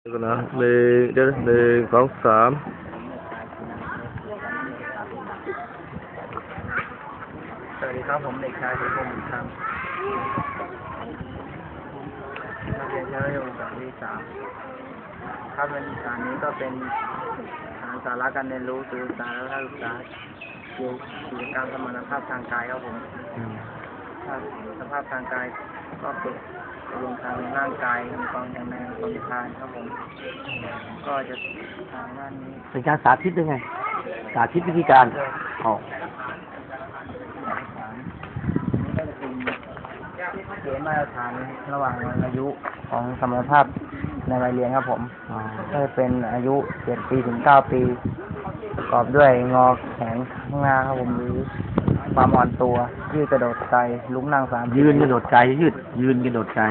เดี๋ยวก่อนนะหนึ่งเดี๋ยวนะหนึ่งสองสามสวัสดีครับผมเด็กชายสุพงศ์ครับนักเรียนชั้นมัธยมศึกษาปีสามครับในสารนี้ก็เป็นฐานสาระการเรียนรู้สื่อสารและการศึกษาเกี่ยวกิจกรรมสมรรถภาพทางกายครับผมถ้าสภาพทางกาย ก็ฝึกรวมทางร่างกายมีความแข็งแรงทนทานครับผมก็จะทางด้านนี้เป็นการสาธิตด้วยไง สาธิตวิธีการอ๋อนี่ก็จะเป็นเกณฑ์มาตรฐานระหว่างอายุของสมรรถภาพในวัยเรียนครับผมอ๋อก็จะเป็นอายุเจ็ดปีถึงเก้าปี ประกอบด้วยงอแขนข้างหน้าครับผมหรือ ความอ่อนตัว ยืดกระโดดไกลลุกนั่งสามสิบยืนกระโดดไกลยืด ยืนกระโดดไกล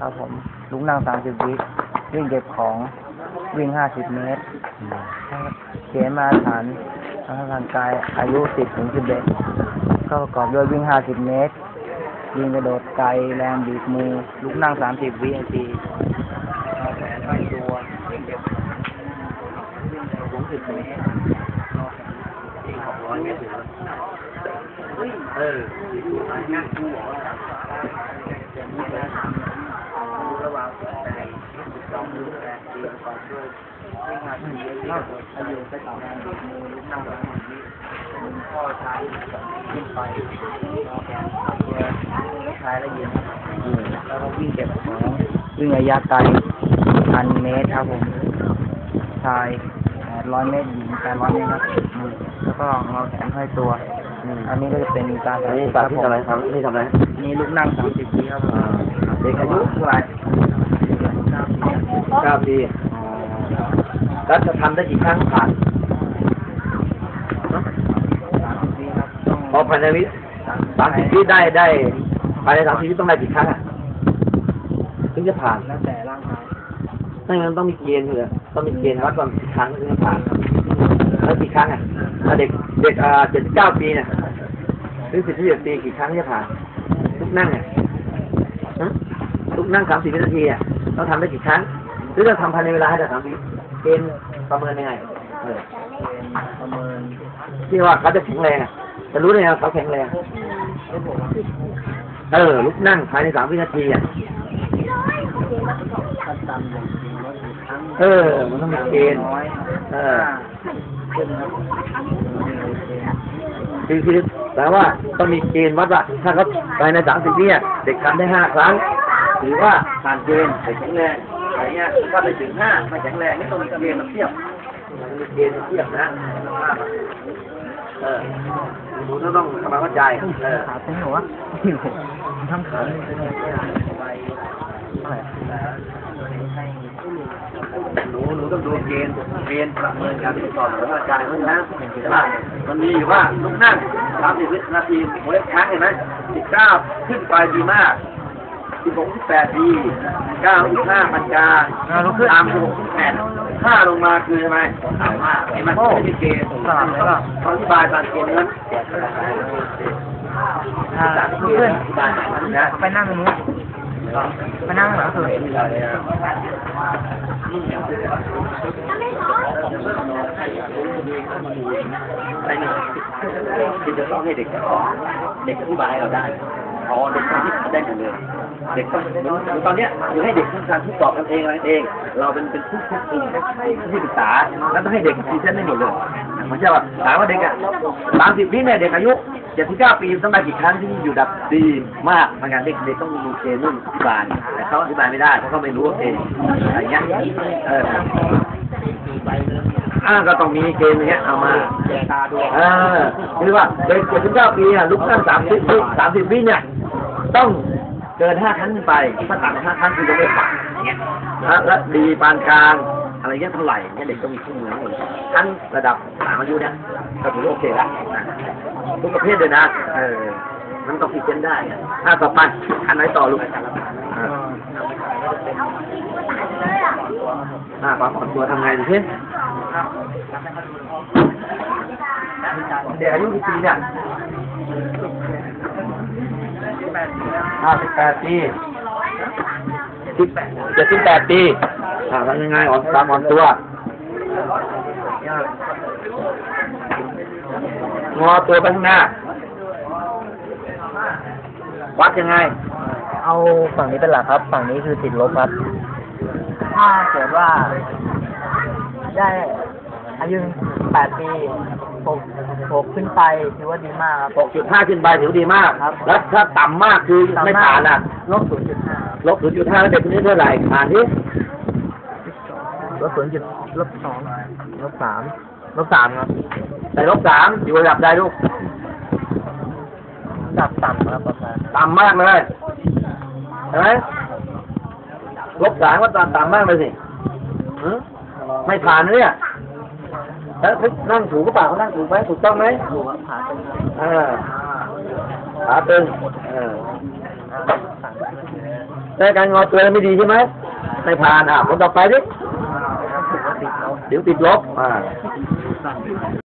ครับผมลุกนั่งสามสิบวิวิ่งเก็บของวิ่งห้าสิบเมตรอืมเกณฑ์มาตรฐานทางร่างกายอายุสิบถึงสิบเอ็ดก็ประกอบด้วยวิ่งห้าสิบเมตรยิงกระโดดไกลแรงบีบมือ ลุกนั่งสามสิบวินาทีเอาแขนไว้ตัววิ่งเก็บวิ่งเร็วสูงสิบเมตรเอาแขนวิ่งหกร้อยเมตรถึงแล้ว เออจะมีการทำระหว่างสิบแปดสิบสองถึงแปดปีประกอบด้วยวิ่งห้าสิบเมตรวิ่งกระโดดอายุไปต่อแรงบีบมือลุกนั่งสามสิบวิหมุนข้อเท้าขึ้นไปเอแขนเอาเกียร์ชายและใช้แล้วก็วิ่งเก็บของวิ่งระยะไกลพันเมตรครับผมชายแปดร้อยเมตรหญิงแปดร้อยเมตรครับ แล้วก็เอาแขนห้อยตัว อืมอันนี้ก็จะเป็นการอันนี้คสารับธิตผมอะไรทำนี่ทำอะไรนี่ลูกนั่งสามสิบปีครับผมอ่าเด็กอายุเท่าไหร่เก้าปีเก้าปีอ๋อแล้วจะทำได้กี่ครั้งผ่านสามสิบปีครับต้องพอภายในวิสามสิบวิได้ได้ภายในสามสิบวิต้องได้กี่ครั้งอะถึงจะผ่านแล้วแต่ร่างกายถ้างั้นต้องมีเกณฑ์เลย ต้องมีเกณฑ์วัดว่ากี่ครั้งถึงจะผ่านแล้วกี่ครั้งอะเด็กเด็กอ่าเจ็ดเก้าปีเนี่ยหรือสิบที่เจ็ดปีกี่ครั้งจะผ่านลุกนั่งอะฮะลุกนั่งสามสิบวินาทีอะต้องทำได้กี่ครั้ง หรือเราทำภายในเวลาให้ได้สามสิเกณฑ์ประเมินยังไงเออเป็นประเมินที่ว่าเขาจะแข็งแรงอะจะรู้ได้ไงเขาแข็งแรงเออลุกนั่งภายในสามวินาทีอะ ขั้นต่ำอย่างจริงว่ากี่ครั้งเออมันต้องมีเกณฑ์น้อยเออ ขึ้นครับคือคือแปลว่าต้องมีเกณฑ์วัดว่าถ้าเขาภายในสามสิบวิอะเด็กทำได้ห้าครั้งถือว่าผ่านเกณฑ์เด็กแข็งแรงอะไรเงี้ยถ้าไปถึงห้าไม่แข็งแรงนี่ต้องมีเกณฑ์มาเทียบมีเกณฑ์มาเทียบนะเออหนูต้องทำความเข้าใจเออขาเป็นหัวทำขาเป็นหัวไป เท่าไหร่หนูหนูต้องดูเกณฑ์เกณฑ์ประเมินการติดต่อของร่างกายเพราะฉะนั้นใช่ป่ะมันมีอยู่ว่าลุกนั่งสามสิบวินาทีโมเล็กครั้งเห็นไหมสิบเก้าขึ้นไปดีมากสิบหกสิบแปดดีเก้าสิบห้าปัญญาตามสิบหกสิบแปดห้าลงมาคือทำไมต่ำมากเห็นไหมไม่มีเกณฑ์สลับเลยป่ะเขาอธิบายตามเกณฑ์นั้นอ่าตามเกเพื่อณนฑ์อธิบายแบบนั้นนะไปนั่งตรงนู้น ไปนั่งหลังสุดอะไรเนี่ยที่จะต้องให้เด็กเด็กอธิบายให้เราได้อ๋อเด็กทำที่ได้หมดเลยเด็กต้องตอนเนี้ยอยู่ให้เด็กทำการทดสอบกันเองอะไรเอง เราเป็นเป็นผู้ควบคุมที่ปรึกษาแล้วต้องให้เด็กพรีเซนได้หมดเลยไม่ใช่ว่าถามว่าเด็กอะสามสิบปีเนี่ยเด็กอายุ เจ็ดสิบเก้าปีต้องได้กี่ครั้งที่อยู่ดับดีมากบางอย่างเด็กเด็กต้องมีเกณฑ์เรื่องอธิบายแต่เขาอธิบายไม่ได้เพราะเขาไม่รู้ว่าเกณฑ์อะไรเงี้ยเอออ่าก็ต้องมีเกณฑ์เงี้ยเอามาตาด้วยเออคือว่าเด็กเจ็ดสิบเก้าปีอะลุกตั้งสามสิบสามสิบวิเนี่ยต้องเกินห้าครั้งขึ้นไปถ้าต่ำกว่าห้าครั้งคือจะไม่ผ่านอย่างเงี้ยแล้วดีปานกลางอะไรเงี้ยเท่าไหร่เนี่ยเด็กต้องมีเครื่อมือทั้งหมดทั้งระดับามอายุเนี่ยก็ถือโอเคละทุกประเภทเลยนะ เออ มันต้องพิจารณาได้อะอะต่อไปอันไหนต่อลูกอะอ่าความอ่อนตัวทำไงดูสิเด็กอายุกี่ปีเนี่ยห้าสิบแปดปีสิบเจ็ดสิบแปดปีอ่าทำยังไงอ่อนตามอ่อนตัว งอตัวไปข้างหน้า วัดยังไง เอาฝั่งนี้เป็นหลักครับ ฝั่งนี้คือติดลบครับ ถ้าเกิดว่า ได้อายุแปดปีหกหกขึ้นไปถือว่าดีมากครับ6.5ขึ้นไปถือว่าดีมาก ครับ แล้วถ้าต่ำมากคือไม่ผ่านอะ ลบศูนย์จุดห้าลบ0.5แล้วเด็กคนนี้เท่าไหร่ผ่านที่ลบศูนย์จุดลบสองลบสาม ลบสามครับแต่ลบ3อยู่ระดับใดลูกระดับต่ำครับประมาณต่ำมากเลยใช่ไหมลบสามก็ต่ำต่ำมากเลยสิหือไม่ผ่านนะเนี่ยแล้วนั่งถูกก็เปล่าเขานั่งถูกไหมถูกต้องไหมถูกครับผ่านเป็นครับอ่าขาตึงเออแต่การงอตัวไม่ดีใช่ไหมไม่ผ่านอะคนต่อไปดิถือว่าติดลบเดี๋ยวติดลบอ่า สั่น